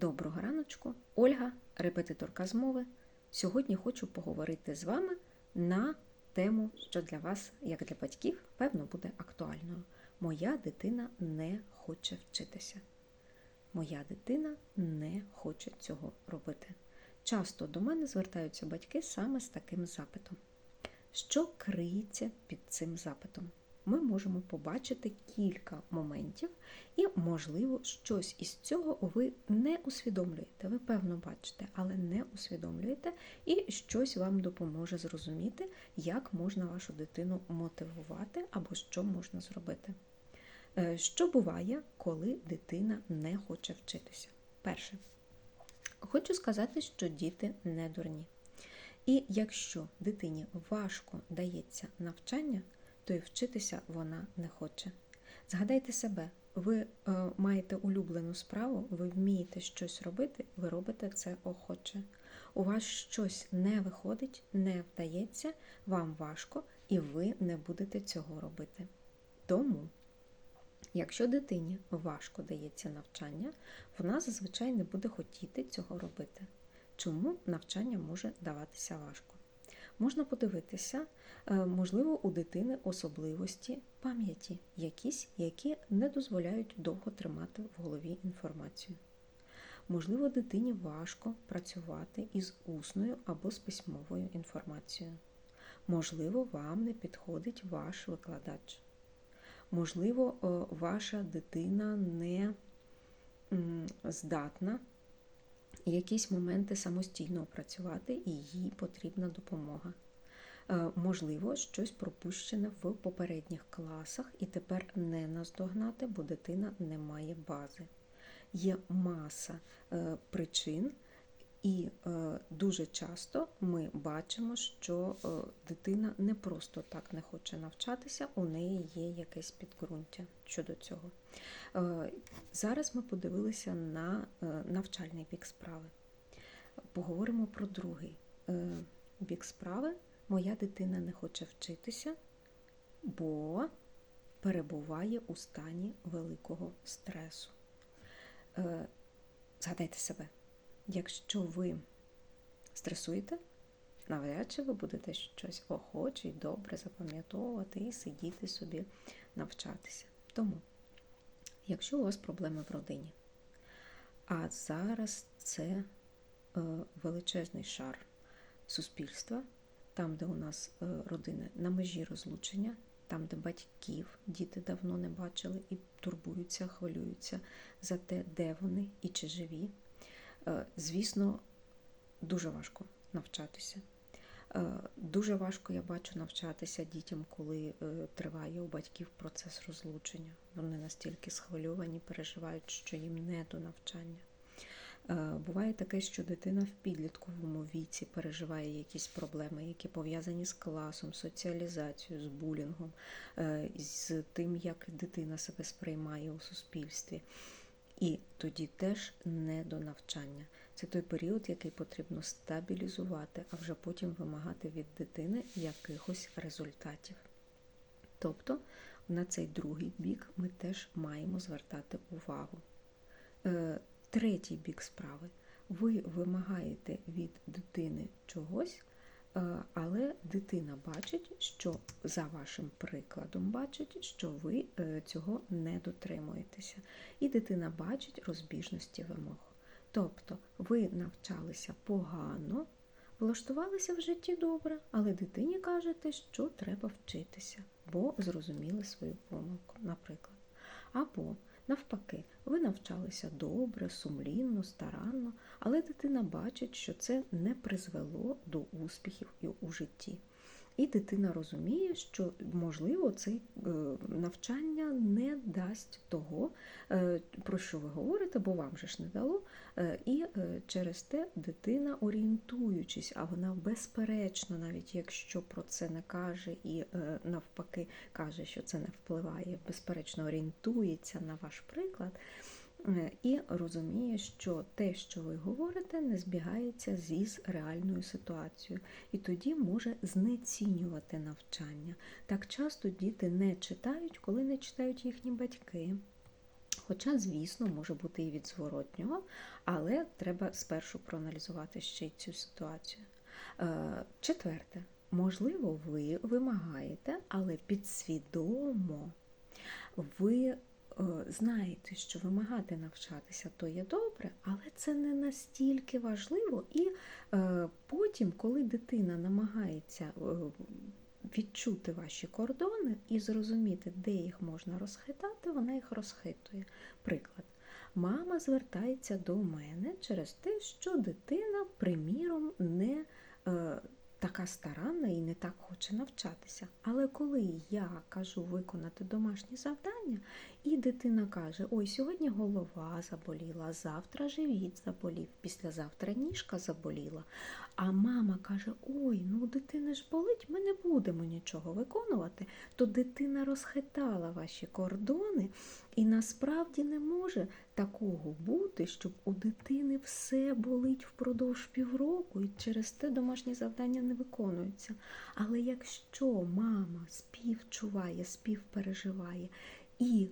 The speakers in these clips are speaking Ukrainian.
Доброго раночку, Ольга, репетиторка з мови. Сьогодні хочу поговорити з вами на тему, що для вас, як для батьків, певно, буде актуальною. Моя дитина не хоче вчитися. Моя дитина не хоче цього робити. Часто до мене звертаються батьки саме з таким запитом. Що криється під цим запитом? Ми можемо побачити кілька моментів, і, можливо, щось із цього ви не усвідомлюєте. Ви, певно, бачите, але не усвідомлюєте, і щось вам допоможе зрозуміти, як можна вашу дитину мотивувати або що можна зробити. Е, Що буває, коли дитина не хоче вчитися? Перше, хочу сказати, що діти не дурні. І якщо дитині важко дається навчання, то і вчитися вона не хоче. Згадайте себе, ви е, маєте улюблену справу, ви вмієте щось робити, ви робите це охоче. У вас щось не виходить, не вдається, вам важко, і ви не будете цього робити. Тому, якщо дитині важко дається навчання, вона зазвичай не буде хотіти цього робити. Чому навчання може даватися важко? Можна подивитися, е, можливо, у дитини особливості пам'яті, якісь, які не дозволяють довго тримати в голові інформацію. Можливо, дитині важко працювати із усною або з письмовою інформацією. Можливо, вам не підходить ваш викладач. Можливо, е, ваша дитина не здатна якісь моменти самостійно опрацювати, і їй потрібна допомога. Е, Можливо, щось пропущене в попередніх класах, і тепер не наздогнати, бо дитина не має бази. Є маса е, причин, і е, дуже часто ми бачимо, що дитина не просто так не хоче навчатися, у неї є якесь підґрунтя щодо цього. Зараз ми подивилися на навчальний бік справи. Поговоримо про другий бік справи. Моя дитина не хоче вчитися, бо перебуває у стані великого стресу. Згадайте себе, якщо ви стресуєте, навряд чи ви будете щось охоче і добре запам'ятовувати і сидіти собі навчатися. Тому, якщо у вас проблеми в родині, а зараз це величезний шар суспільства, там, де у нас родини на межі розлучення, там, де батьків діти давно не бачили і турбуються, хвилюються за те, де вони і чи живі. Звісно, дуже важко навчатися. Дуже важко я бачу навчатися дітям, коли триває у батьків процес розлучення. Вони настільки схвильовані, переживають, що їм не до навчання. Буває таке, що дитина в підлітковому віці переживає якісь проблеми, які пов'язані з класом, соціалізацією, з булінгом, з тим, як дитина себе сприймає у суспільстві. І тоді теж не до навчання. Це той період, який потрібно стабілізувати, а вже потім вимагати від дитини якихось результатів. Тобто на цей другий бік ми теж маємо звертати увагу. Третій бік справи. Ви вимагаєте від дитини чогось, але дитина бачить, що за вашим прикладом бачить, що ви цього не дотримуєтеся. І дитина бачить розбіжності вимог. Тобто ви навчалися погано, влаштувалися в житті добре, але дитині кажете, що треба вчитися, бо зрозуміли свою помилку, наприклад. Або Навпаки, ви навчалися добре, сумлінно, старанно, але дитина бачить, що це не призвело до успіхів у житті. І дитина розуміє, що, можливо, це навчання не дасть того, про що ви говорите, бо вам же ж не дало. І через те дитина, орієнтуючись, а вона безперечно, навіть якщо про це не каже і навпаки каже, що це не впливає, безперечно орієнтується на ваш приклад. І розуміє, що те, що ви говорите, не збігається зі реальною ситуацією, і тоді може знецінювати навчання. Так часто діти не читають, коли не читають їхні батьки. Хоча, звісно, може бути і від зворотнього, але треба спершу проаналізувати ще й цю ситуацію. Е, Четверте, можливо, ви вимагаєте, але підсвідомо ви е, знаєте, що вимагати навчатися то є добре, але це не настільки важливо. І е, потім, коли дитина намагається е, відчути ваші кордони і зрозуміти, де їх можна розхитати, вона їх розхитує. Приклад. Мама звертається до мене через те, що дитина, приміром, не е, така старанна і не так хоче навчатися. Але коли я кажу виконати домашні завдання, і дитина каже: Ой, сьогодні голова заболіла, завтра живіт заболів, післязавтра ніжка заболіла. А мама каже: Ой, ну у дитини ж болить, ми не будемо нічого виконувати, то дитина розхитала ваші кордони, і насправді не може такого бути, щоб у дитини все болить впродовж півроку, і через те домашні завдання не виконуються. Але якщо мама співчуває, співпереживає і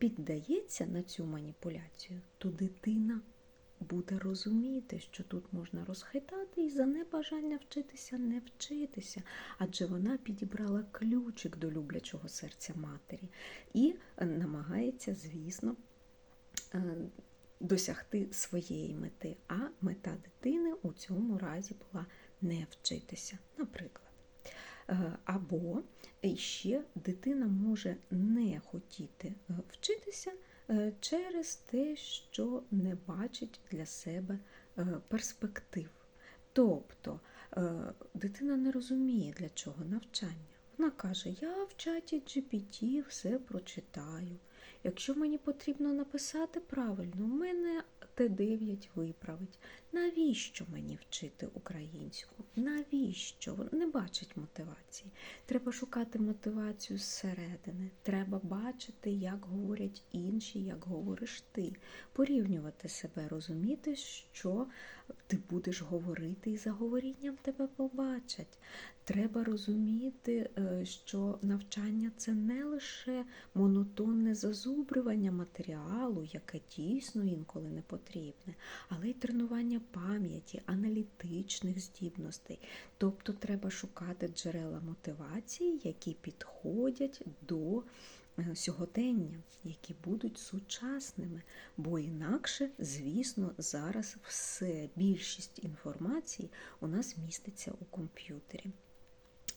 піддається на цю маніпуляцію, то дитина буде розуміти, що тут можна розхитати і за небажання вчитися не вчитися, адже вона підібрала ключик до люблячого серця матері і е, намагається, звісно, е, досягти своєї мети. А мета дитини у цьому разі була не вчитися, наприклад. Е, Або ще дитина може не хотіти е, вчитися е, через те, що не бачить для себе перспектив. Тобто дитина не розуміє, для чого навчання. Вона каже: Я в чаті GPT все прочитаю. Якщо мені потрібно написати правильно, в мене Т9 виправить. Навіщо мені вчити українську? Навіщо? Не бачить мотивації. Треба шукати мотивацію зсередини. Треба бачити, як говорять інші, як говориш ти. Порівнювати себе, розуміти, що ти будеш говорити, і за говорінням тебе побачать. Треба розуміти, е, що навчання це не лише монотонне зазубрювання матеріалу, яке дійсно інколи не потрібне, але й тренування пам'яті, аналітичних здібностей. Тобто треба шукати джерела мотивації, які підходять до е, сьогодення, які будуть сучасними, бо інакше, звісно, зараз все більшість інформації у нас міститься у комп'ютері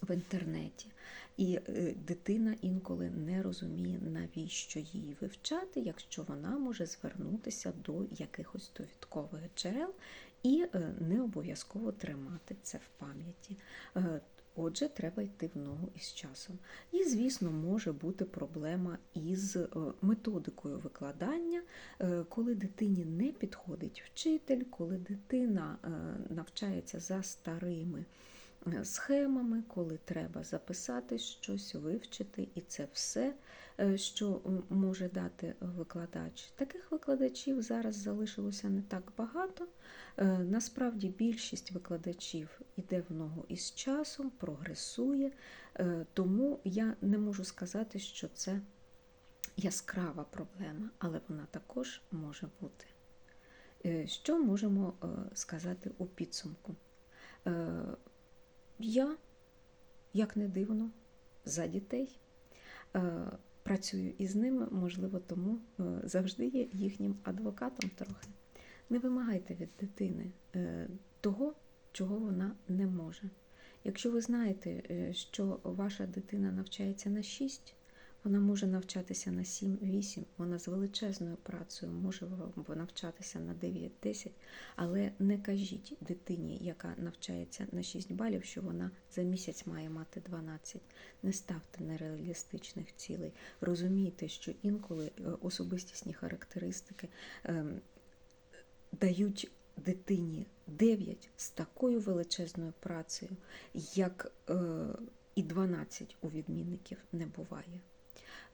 в інтернеті. І е, дитина інколи не розуміє, навіщо її вивчати, якщо вона може звернутися до якихось довідкових джерел і е, не обов'язково тримати це в пам'яті. Е, Отже, треба йти в ногу із часом. І, звісно, може бути проблема із методикою викладання, коли дитині не підходить вчитель, коли дитина навчається за старими схемами, коли треба записати щось, вивчити, і це все, е, що може дати викладач. Таких викладачів зараз залишилося не так багато. Е, Насправді більшість викладачів іде в ногу із часом, прогресує, е, тому я не можу сказати, що це яскрава проблема, але вона також може бути. Що можемо сказати у підсумку? Я, як не дивно, за дітей. Е, Працюю із ними, можливо, тому е, завжди є їхнім адвокатом трохи. Не вимагайте від дитини е, того, чого вона не може. Якщо ви знаєте, що ваша дитина навчається на 6, вона може навчатися на 7-8, вона з величезною працею може навчатися на 9-10, але не кажіть дитині, яка навчається на 6 балів, що вона за місяць має мати 12. Не ставте нереалістичних цілей. Розумійте, що інколи е, особистісні характеристики ем, дають дитині 9 з такою величезною працею, як е, і 12 у відмінників не буває.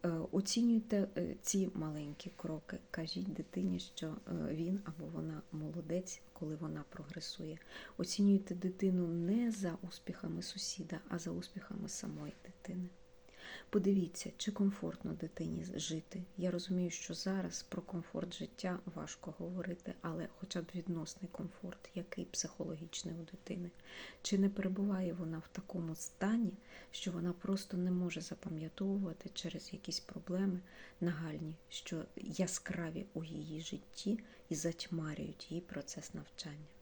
Е, Оцінюйте е, ці маленькі кроки. Кажіть дитині, що е, він або вона молодець, коли вона прогресує. Оцінюйте дитину не за успіхами сусіда, а за успіхами самої дитини. Подивіться, чи комфортно дитині жити. Я розумію, що зараз про комфорт життя важко говорити, але хоча б відносний комфорт, який психологічний у дитини. Чи не перебуває вона в такому стані, що вона просто не може запам'ятовувати через якісь проблеми нагальні, що яскраві у її житті і затьмарюють її процес навчання?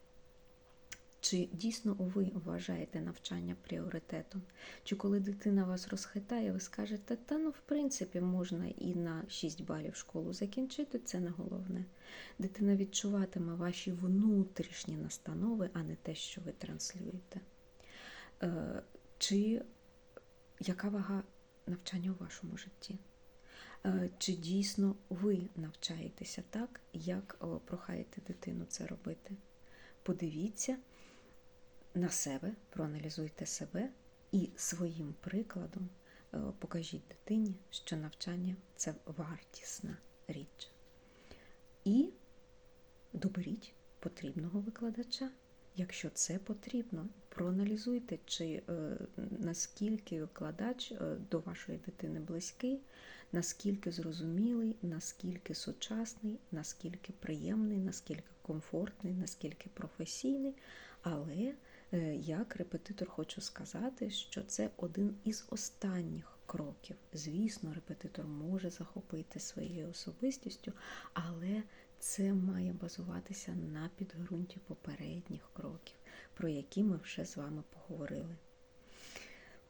Чи дійсно ви вважаєте навчання пріоритетом? Чи коли дитина вас розхитає, ви скажете, та ну в принципі можна і на 6 балів школу закінчити, це не головне. Дитина відчуватиме ваші внутрішні настанови, а не те, що ви транслюєте. Е, Чи яка вага навчання у вашому житті? Е, Чи дійсно ви навчаєтеся так, як прохаєте дитину це робити? Подивіться на себе, проаналізуйте себе і своїм прикладом е, покажіть дитині, що навчання це вартісна річ. І доберіть потрібного викладача. Якщо це потрібно, проаналізуйте, чи е, наскільки викладач е, до вашої дитини близький, наскільки зрозумілий, наскільки сучасний, наскільки приємний, наскільки комфортний, наскільки професійний. Але як репетитор хочу сказати, що це один із останніх кроків. Звісно, репетитор може захопити своєю особистістю, але це має базуватися на підґрунті попередніх кроків, про які ми вже з вами поговорили.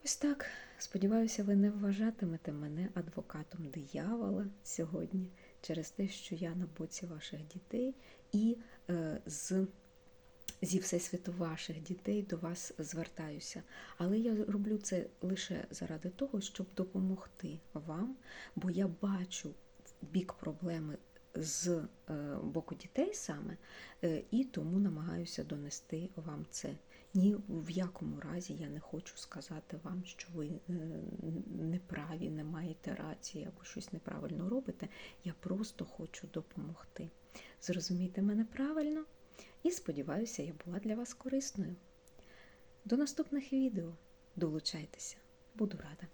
Ось так. Сподіваюся, ви не вважатимете мене адвокатом диявола сьогодні через те, що я на боці ваших дітей і е, з зі всесвіту ваших дітей до вас звертаюся. Але я роблю це лише заради того, щоб допомогти вам, бо я бачу бік проблеми з е, боку дітей саме, е, і тому намагаюся донести вам це. Ні в якому разі я не хочу сказати вам, що ви е, неправі, не маєте рації або щось неправильно робите. Я просто хочу допомогти. Зрозумійте мене правильно і сподіваюся, я була для вас корисною. До наступних відео долучайтеся, буду рада.